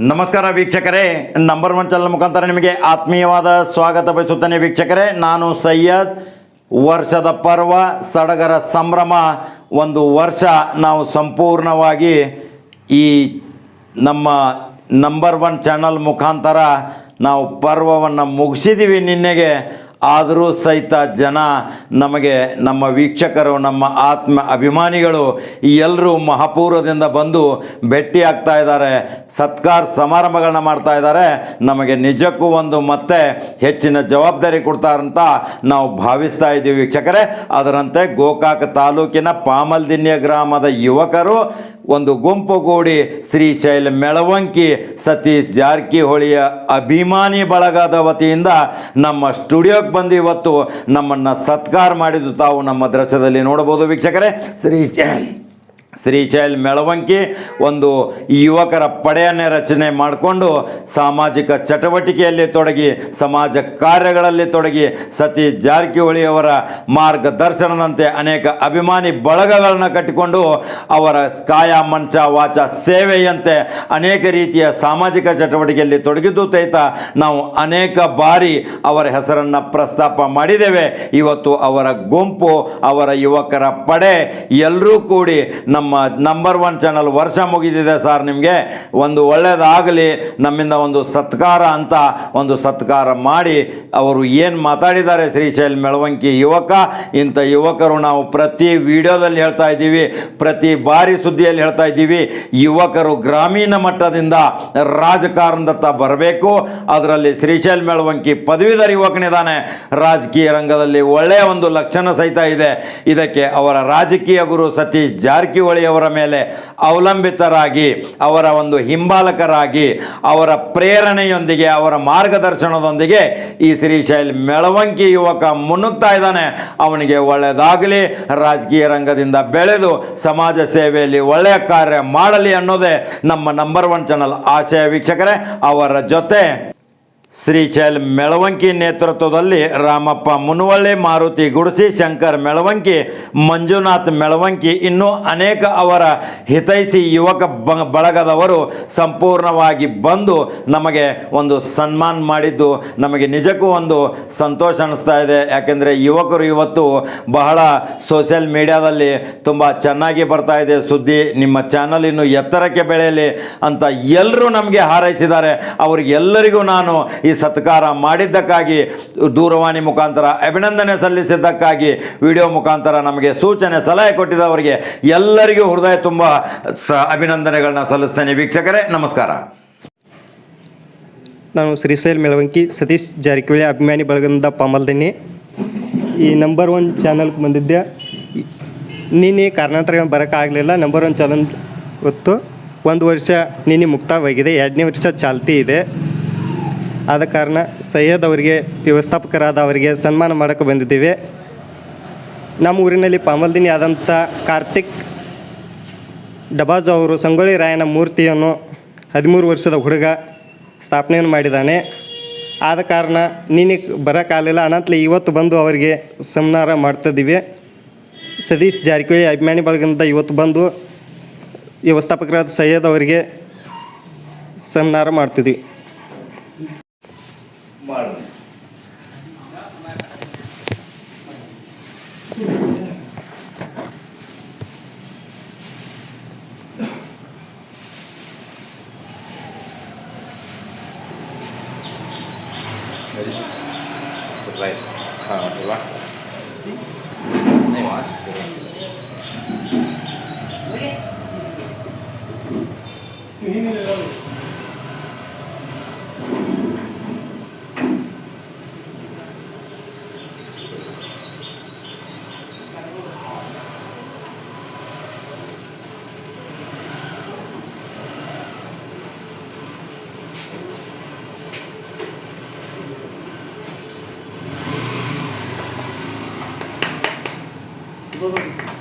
ನಮಸ್ಕಾರ ವೀಕ್ಷಕರೇ. Number one channel ಮುಖಾಂತರ ನಿಮಗೆ ಆತ್ಮೀಯವಾದ ಸ್ವಾಗತ ಬಯಸುತ್ತೇನೆ ವೀಕ್ಷಕರೇ. ನಾನು ಸೈಯದ್. ವರ್ಷದ ಪರ್ವ, ಸಡಗರ ಸಂಭ್ರಮ. ಒಂದು ವರ್ಷ ನಾವು ಸಂಪೂರ್ಣವಾಗಿ ಈ ನಮ್ಮ ನಂಬರ್ ಒನ್ ಚಾನಲ್ ಮುಖಾಂತರ ನಾವು ಪರ್ವವನ್ನು ಮುಗಿಸಿದ್ದೀವಿ ನಿನ್ನೆಗೆ. ಆದರೂ ಸಹಿತ ಜನ ನಮಗೆ, ನಮ್ಮ ವೀಕ್ಷಕರು, ನಮ್ಮ ಆತ್ಮ ಅಭಿಮಾನಿಗಳು ಎಲ್ಲರೂ ಮಹಾಪೂರ್ವದಿಂದ ಬಂದು ಭೇಟಿ ಆಗ್ತಾ ಇದ್ದಾರೆ. ಸತ್ಕಾರ ಸಮಾರಂಭಗಳನ್ನ ಮಾಡ್ತಾ ಇದ್ದಾರೆ. ನಮಗೆ ನಿಜಕ್ಕೂ ಒಂದು ಮತ್ತೆ ಹೆಚ್ಚಿನ ಜವಾಬ್ದಾರಿ ಕೊಡ್ತಾರಂತ ನಾವು ಭಾವಿಸ್ತಾ ಇದ್ದೀವಿ ವೀಕ್ಷಕರೇ. ಅದರಂತೆ ಗೋಕಾಕ ತಾಲೂಕಿನ ಪಾಮಲ್ದಿನ್ಯ ಗ್ರಾಮದ ಯುವಕರು ಒಂದು ಗುಂಪುಗೂಡಿ ಶ್ರೀಶೈಲ ಮೆಳವಂಕಿ ಸತೀಶ್ ಜಾರಕಿಹೊಳಿಯ ಅಭಿಮಾನಿ ಬಳಗದ ವತಿಯಿಂದ ನಮ್ಮ ಸ್ಟುಡಿಯೋಕ್ಕೆ ಬಂದು ಇವತ್ತು ನಮ್ಮನ್ನು ಸತ್ಕಾರ ಮಾಡಿದ್ದು ತಾವು ನಮ್ಮ ದೃಶ್ಯದಲ್ಲಿ ನೋಡಬಹುದು ವೀಕ್ಷಕರೇ. ಶ್ರೀ ಶ್ರೀಶೈಲ್ ಮೆಳವಂಕಿ ಒಂದು ಯುವಕರ ಪಡೆಯನ್ನೇ ರಚನೆ ಮಾಡಿಕೊಂಡು ಸಾಮಾಜಿಕ ಚಟುವಟಿಕೆಯಲ್ಲಿ ತೊಡಗಿ, ಸಮಾಜ ಕಾರ್ಯಗಳಲ್ಲಿ ತೊಡಗಿ ಸತೀಶ್ ಜಾರಕಿಹೊಳಿಯವರ ಮಾರ್ಗದರ್ಶನದಂತೆ ಅನೇಕ ಅಭಿಮಾನಿ ಬಳಗಗಳನ್ನು ಕಟ್ಟಿಕೊಂಡು ಅವರ ಕಾಯ, ಮಂಚ, ವಾಚ ಸೇವೆಯಂತೆ ಅನೇಕ ರೀತಿಯ ಸಾಮಾಜಿಕ ಚಟುವಟಿಕೆಯಲ್ಲಿ ತೊಡಗಿದ್ದು ಸಹಿತ ನಾವು ಅನೇಕ ಬಾರಿ ಅವರ ಹೆಸರನ್ನು ಪ್ರಸ್ತಾಪ ಮಾಡಿದ್ದೇವೆ. ಇವತ್ತು ಅವರ ಗುಂಪು, ಅವರ ಯುವಕರ ಪಡೆ ಎಲ್ಲರೂ ಕೂಡಿ ನಮ್ಮ ನಂಬರ್ ಒನ್ ಚಾನಲ್ ವರ್ಷ ಮುಗಿದಿದೆ ಸರ್ ನಿಮಗೆ. ಒಂದು ಒಳ್ಳೆಯದಾಗಲಿ ನಮ್ಮಿಂದ ಒಂದು ಸತ್ಕಾರ ಅಂತ ಒಂದು ಸತ್ಕಾರ ಮಾಡಿ ಅವರು ಏನು ಮಾತಾಡಿದ್ದಾರೆ ಶ್ರೀಶೈಲ್ ಮೆಳವಂಕಿ ಯುವಕ, ಇಂಥ ಯುವಕರು ನಾವು ಪ್ರತಿ ವಿಡಿಯೋದಲ್ಲಿ ಹೇಳ್ತಾ ಇದ್ದೀವಿ, ಪ್ರತಿ ಬಾರಿ ಸುದ್ದಿಯಲ್ಲಿ ಹೇಳ್ತಾ ಇದ್ದೀವಿ, ಯುವಕರು ಗ್ರಾಮೀಣ ಮಟ್ಟದಿಂದ ರಾಜಕಾರಣದತ್ತ ಬರಬೇಕು, ಅದರಲ್ಲಿ ಶ್ರೀಶೈಲ್ ಮೆಳವಂಕಿ ಪದವೀಧರ ಯುವಕನಿದ್ದಾನೆ. ರಾಜಕೀಯ ರಂಗದಲ್ಲಿ ಒಳ್ಳೆಯ ಒಂದು ಲಕ್ಷಣ ಸಹಿತ ಇದೆ. ಇದಕ್ಕೆ ಅವರ ರಾಜಕೀಯ ಗುರು ಸತೀಶ್ ಜಾರಕಿಹೊಳಿ ಅವರ ಮೇಲೆ ಅವಲಂಬಿತರಾಗಿ, ಅವರ ಒಂದು ಹಿಂಬಾಲಕರಾಗಿ, ಅವರ ಪ್ರೇರಣೆಯೊಂದಿಗೆ, ಅವರ ಮಾರ್ಗದರ್ಶನದೊಂದಿಗೆ ಈ ಶ್ರೀಶೈಲ್ ಮೆಳವಂಕಿ ಯುವಕ ಮುನ್ನುಗ್ತಾ ಇದ್ದಾನೆ. ಅವನಿಗೆ ಒಳ್ಳೆಯದಾಗಲಿ ರಾಜಕೀಯ ರಂಗದಿಂದ ಬೆಳೆದು ಸಮಾಜ ಸೇವೆಯಲ್ಲಿ ಒಳ್ಳೆಯ ಕಾರ್ಯ ಮಾಡಲಿ ಅನ್ನೋದೇ ನಮ್ಮ ನಂಬರ್ ಒನ್ ಚಾನಲ್ ಆಶಯ ವೀಕ್ಷಕರೇ, ಅವರ ಜೊತೆ ಶ್ರೀಶೈಲ್ ಮೆಳವಂಕಿ ನೇತೃತ್ವದಲ್ಲಿ ರಾಮಪ್ಪ ಮುನವಳ್ಳಿ ಮಾರುತಿ ಗುಡಿಸಿ, ಶಂಕರ್ ಮೆಳವಂಕಿ, ಮಂಜುನಾಥ್ ಮೆಳವಂಕಿ ಇನ್ನೂ ಅನೇಕ ಅವರ ಹಿತೈಸಿ ಯುವಕ ಬಳಗದವರು ಸಂಪೂರ್ಣವಾಗಿ ಬಂದು ನಮಗೆ ಒಂದು ಸನ್ಮಾನ ಮಾಡಿದ್ದು. ನಮಗೆ ನಿಜಕ್ಕೂ ಒಂದು ಸಂತೋಷ ಅನ್ನಿಸ್ತಾ ಇದೆ. ಯಾಕೆಂದರೆ ಯುವಕರು ಇವತ್ತು ಬಹಳ ಸೋಷಿಯಲ್ ಮೀಡಿಯಾದಲ್ಲಿ ತುಂಬ ಚೆನ್ನಾಗಿ ಬರ್ತಾ ಇದೆ. ಸುದ್ದಿ ನಿಮ್ಮ ಚಾನಲ್ ಇನ್ನು ಎತ್ತರಕ್ಕೆ ಬೆಳೆಯಲಿ ಅಂತ ಎಲ್ಲರೂ ನಮಗೆ ಹಾರೈಸಿದ್ದಾರೆ. ಅವರಿಗೆಲ್ಲರಿಗೂ ನಾನು ಈ ಸತ್ಕಾರ ಮಾಡಿದ್ದಕ್ಕಾಗಿ ದೂರವಾಣಿ ಮುಖಾಂತರ ಅಭಿನಂದನೆ ಸಲ್ಲಿಸಿದ್ದಕ್ಕಾಗಿ ವಿಡಿಯೋ ಮುಖಾಂತರ ನಮಗೆ ಸೂಚನೆ, ಸಲಹೆ ಕೊಟ್ಟಿದ್ದವರಿಗೆ ಎಲ್ಲರಿಗೂ ಹೃದಯ ತುಂಬ ಸ ಅಭಿನಂದನೆಗಳನ್ನ ಸಲ್ಲಿಸ್ತೇನೆ. ವೀಕ್ಷಕರೇ, ನಮಸ್ಕಾರ. ನಾನು ಶ್ರೀಶೈಲ್ ಮೆಳವಂಕಿ ಸತೀಶ್ ಜಾರಕಿಹೊಳಿ, ಅಭಿಮಾನಿ ಬಳಗದಿಂದ ಪಾಮಲ್ದಿನಿ. ಈ ನಂಬರ್ ಒನ್ ಚಾನಲ್ಗೆ ಬಂದಿದ್ದೆ. ನಿನ್ನೆ ಕಾರಣಾಂತರ ಬರೋಕ್ಕಾಗಲಿಲ್ಲ ನಂಬರ್ ಒನ್ ಚಾನಲ್ ಹೊತ್ತು ಒಂದು ವರ್ಷ ನಿನ್ನೆ ಮುಕ್ತವಾಗಿದೆ ಎರಡನೇ ವರ್ಷ ಚಾಲ್ತಿ ಇದೆ. ಆದ ಕಾರಣ ಸೈಯದ್ ಅವರಿಗೆ, ವ್ಯವಸ್ಥಾಪಕರಾದ ಅವರಿಗೆ ಸನ್ಮಾನ ಮಾಡೋಕ್ಕೆ ಬಂದಿದ್ದೀವಿ. ನಮ್ಮ ಊರಿನಲ್ಲಿ ಪಾಮಲ್ದಿನಿ ಆದಂಥ ಕಾರ್ತಿಕ್ ಡಬಾಜ್ ಅವರು ಸಂಗೊಳ್ಳಿ ರಾಯನ ಮೂರ್ತಿಯನ್ನು ಹದಿಮೂರು ವರ್ಷದ ಹುಡುಗ ಸ್ಥಾಪನೆಯನ್ನು ಮಾಡಿದ್ದಾನೆ. ಆದ ಕಾರಣ ನೀನಿಗೆ ಬರೋಕ್ಕಾಗಲಿಲ್ಲ ಅನಂತಲೇ ಇವತ್ತು ಬಂದು ಅವರಿಗೆ ಸನ್ಮಾನ ಮಾಡ್ತಿದ್ದೀವಿ ಸತೀಶ್ ಜಾರಕಿಹೊಳಿ ಅಭಿಮಾನಿ ಬಳಗದಿಂದ ಇವತ್ತು ಬಂದು ವ್ಯವಸ್ಥಾಪಕರಾದ ಸೈಯದ್ ಅವರಿಗೆ ಸನ್ಮಾನ ಮಾಡ್ತಿದ್ವಿ. મળે Right. Uh, right. 届けて。